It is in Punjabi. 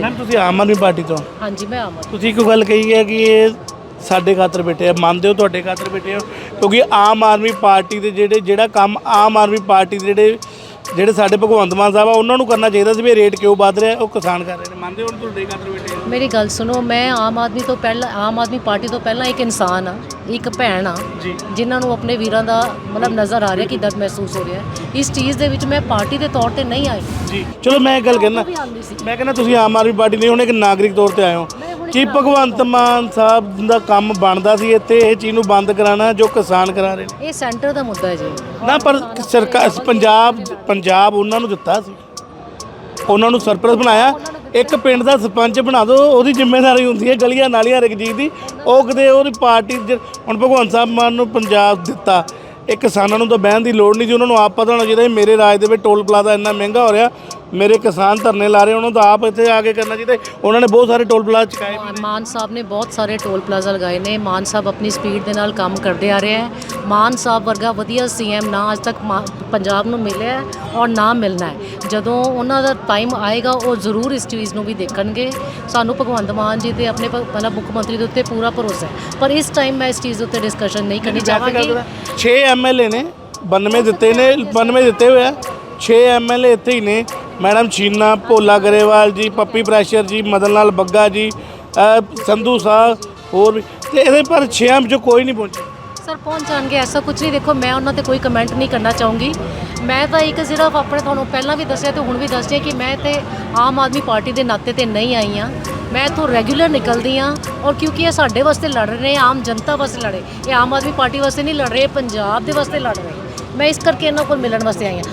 ਮੈਮ ਤੁਸੀਂ ਆਮ ਆਦਮੀ ਪਾਰਟੀ ਤੋਂ? ਹਾਂਜੀ ਮੈਂ ਆਮ ਆਦਮੀ। ਤੁਸੀਂ ਇੱਕ ਗੱਲ ਕਹੀ ਹੈ ਕਿ ਇਹ ਸਾਡੇ ਖਾਤਰ ਬੈਠੇ ਆ ਮੰਨਦੇ ਹੋ ਤੁਹਾਡੇ ਖਾਤਰ ਬੈਠੇ ਹੋ ਕਿਉਂਕਿ ਆਮ ਆਦਮੀ ਪਾਰਟੀ ਦੇ ਜਿਹੜੇ ਜਿਹੜਾ ਕੰਮ ਆਮ ਆਦਮੀ ਪਾਰਟੀ ਦੇ ਜਿਹੜੇ ਜਿਹੜੇ ਸਾਡੇ ਭਗਵੰਤ ਮਾਨ ਸਾਹਿਬ ਆ ਉਹਨਾਂ ਨੂੰ ਕਰਨਾ ਚਾਹੀਦਾ ਸੀ ਵੀ ਰੇਟ ਕਿਉਂ ਵਧ ਰਿਹਾ ਉਹ ਕਿਸਾਨ ਕਰ ਰਹੇ ਨੇ। ਮੰਨਦੇ ਹੋ ਤੁਹਾਡੇ ਖਾਤਰ ਬੈਠੇ ਆ? ਮੇਰੀ ਗੱਲ ਸੁਣੋ ਮੈਂ ਆਮ ਆਦਮੀ ਤੋਂ ਪਹਿਲਾਂ ਆਮ ਆਦਮੀ ਪਾਰਟੀ ਤੋਂ ਪਹਿਲਾਂ ਇੱਕ ਇਨਸਾਨ ਆ। ਇੱਕ ਭੈਣ ਆ ਜੀ। ਜਿਨ੍ਹਾਂ ਨੂੰ ਆਪਣੇ ਵੀਰਾਂ ਦਾ ਮਤਲਬ ਨਜ਼ਰ ਆ ਰਿਹਾ ਕਿ ਦਰਦ ਮਹਿਸੂਸ ਹੋ ਰਿਹਾ। ਇਸ ਚੀਜ਼ ਦੇ ਵਿੱਚ ਮੈਂ ਪਾਰਟੀ ਦੇ ਤੌਰ ਤੇ ਨਹੀਂ ਆਈ। ਜੀ। ਚਲੋ ਮੈਂ ਇੱਕ ਗੱਲ ਕਹਿਣਾ ਮੈਂ ਕਹਿੰਦਾ ਤੁਸੀਂ ਆਮ ਆਦਮੀ ਪਾਰਟੀ ਨਹੀਂ ਹੁਣ ਇੱਕ ਨਾਗਰਿਕ ਤੌਰ ਤੇ ਆਏ ਹੋ। ਕੀ ਭਗਵੰਤ ਮਾਨ ਸਾਹਿਬ ਦਾ ਕੰਮ ਬਣਦਾ ਸੀ ਇੱਥੇ? ਇਹ ਚੀਜ਼ ਨੂੰ ਬੰਦ ਕਰਾਉਣਾ ਜੋ ਕਿਸਾਨ ਕਰਾ ਰਹੇ ਨੇ? ਇਹ ਸੈਂਟਰ ਦਾ ਮੁੱਦਾ ਹੈ ਜੀ। ਨਾ ਪਰ ਸਰਕਾਰ ਪੰਜਾਬ ਪੰਜਾਬ ਉਹਨਾਂ ਨੂੰ ਦਿੱਤਾ ਸੀ। ਉਹਨਾਂ ਨੂੰ ਸਰਪ੍ਰਸਤ ਬਣਾਇਆ। ਇੱਕ ਪਿੰਡ ਦਾ ਸਰਪੰਚ ਬਣਾ ਦਿਓ, ਉਹਦੀ ਜ਼ਿੰਮੇਵਾਰੀ ਹੁੰਦੀ ਹੈ ਗਲੀਆਂ ਨਾਲੀਆਂ ਹਰ ਇੱਕ ਚੀਜ਼ ਦੀ। ਉਹ ਕਿਤੇ ਉਹਦੀ ਪਾਰਟੀ ਜ- ਹੁਣ ਭਗਵੰਤ ਸਾਹਿਬ ਮਾਨ ਨੂੰ ਪੰਜਾਬ ਦਿੱਤਾ। ਇਹ ਕਿਸਾਨਾਂ ਨੂੰ ਤਾਂ ਬਹਿਣ ਦੀ ਲੋੜ ਨਹੀਂ ਸੀ ਉਹਨਾਂ ਨੂੰ ਆਪ ਪਤਾ ਹੋਣਾ ਚਾਹੀਦਾ ਸੀ ਮੇਰੇ ਰਾਜ ਦੇ ਵਿੱਚ ਟੋਲ ਪਲਾਜ਼ਾ ਇੰਨਾ ਮਹਿੰਗਾ ਹੋ ਰਿਹਾ, ਮੇਰੇ ਕਿਸਾਨ ਧਰਨੇ ਲਾ ਰਹੇ ਉਹਨਾਂ ਨੂੰ ਤਾਂ ਆਪ ਇੱਥੇ ਆ ਕੇ ਕਰਨਾ ਚਾਹੀਦਾ। ਉਹਨਾਂ ਨੇ ਬਹੁਤ ਸਾਰੇ ਟੋਲ ਪਲਾਜ਼ਾ ਚੁਕਾਏ। ਮਾਨ ਸਾਹਿਬ ਨੇ ਬਹੁਤ ਸਾਰੇ ਟੋਲ ਪਲਾਜ਼ਾ ਲਗਾਏ ਨੇ। ਮਾਨ ਸਾਹਿਬ ਆਪਣੀ ਸਪੀਡ ਦੇ ਨਾਲ ਕੰਮ ਕਰਦੇ ਆ ਰਹੇ ਹੈ ਮਾਨ ਸਾਹਿਬ ਵਰਗਾ ਵਧੀਆ ਸੀਐਮ ਨਾ ਅੱਜ ਤੱਕ ਪੰਜਾਬ ਨੂੰ ਮਿਲਿਆ ਹੈ ਔਰ ਨਾ ਮਿਲਣਾ ਹੈ। ਜਦੋਂ ਉਹਨਾਂ ਦਾ ਟਾਈਮ ਆਏਗਾ ਉਹ ਜ਼ਰੂਰ ਇਸ ਚੀਜ਼ ਨੂੰ ਵੀ ਦੇਖਣਗੇ। ਸਾਨੂੰ ਭਗਵੰਤ ਮਾਨ ਜੀ ਤੇ ਆਪਣੇ ਮਤਲਬ ਮੁੱਖ ਮੰਤਰੀ ਦੇ ਉੱਤੇ ਪੂਰਾ ਭਰੋਸਾ ਹੈ। ਪਰ ਇਸ ਟਾਈਮ ਮੈਂ ਇਸ ਚੀਜ਼ ਉੱਤੇ ਡਿਸਕਸ਼ਨ ਨਹੀਂ ਕਰਨੀ ਚਾਹਾਂਗੀ। 6 ਐਮਐਲਏ ਨੇ 92 ਦਿੱਤੇ ਨੇ 92 ਦਿੱਤੇ ਹੋਏ ਆ। 6 ਐਮਐਲਏ ਇੱਥੇ ਹੀ ਨੇ। ਮੈਡਮ ਛੀਨਾ ਭੋਲਾ ਗਰੇਵਾਲ ਜੀ ਪੱਪੀ ਪ੍ਰੈਸ਼ਰ ਜੀ ਮਦਨ ਲਾਲ ਬੱਗਾ ਜੀ ਸੰਧੂ ਸਾਹਿਬ ਹੋਰ ਵੀ। ਤੇ ਇਹਦੇ ਪਰ 6 ਵਿੱਚੋਂ ਕੋਈ ਨਹੀਂ ਪਹੁੰਚਿਆ। ਸਰ ਪਹੁੰਚ ਜਾਣਗੇ, ਐਸਾ ਕੁਝ ਨਹੀਂ। ਦੇਖੋ, ਮੈਂ ਉਹਨਾਂ ਤੇ ਕੋਈ ਕਮੈਂਟ ਨਹੀਂ ਕਰਨਾ ਚਾਹੂੰਗੀ। ਮੈਂ ਤਾਂ ਇੱਕ ਸਿਰਫ ਆਪਣੇ ਤੁਹਾਨੂੰ ਪਹਿਲਾਂ ਵੀ ਦੱਸਿਆ ਤੇ ਹੁਣ ਵੀ ਦੱਸਦੀ ਹਾਂ ਕਿ ਮੈਂ ਤੇ ਆਮ ਆਦਮੀ ਪਾਰਟੀ ਦੇ ਨਾਤੇ ਤੇ ਨਹੀਂ ਆਈ ਹਾਂ। ਮੈਂ ਇੱਥੋਂ ਰੈਗੂਲਰ ਨਿਕਲਦੀ ਹਾਂ ਔਰ ਕਿਉਂਕਿ ਇਹ ਸਾਡੇ ਵਾਸਤੇ ਲੜ ਰਹੇ ਨੇ ਆਮ ਜਨਤਾ ਵਾਸਤੇ ਲੜੇ ਇਹ ਆਮ ਆਦਮੀ ਪਾਰਟੀ ਵਾਸਤੇ ਨਹੀਂ ਲੜ ਰਹੇ ਪੰਜਾਬ ਦੇ ਵਾਸਤੇ ਲੜ ਰਹੇ। ਮੈਂ ਇਸ ਕਰਕੇ ਇਹਨਾਂ ਕੋਲ ਮਿਲਣ ਵਾਸਤੇ ਆਈ ਹਾਂ।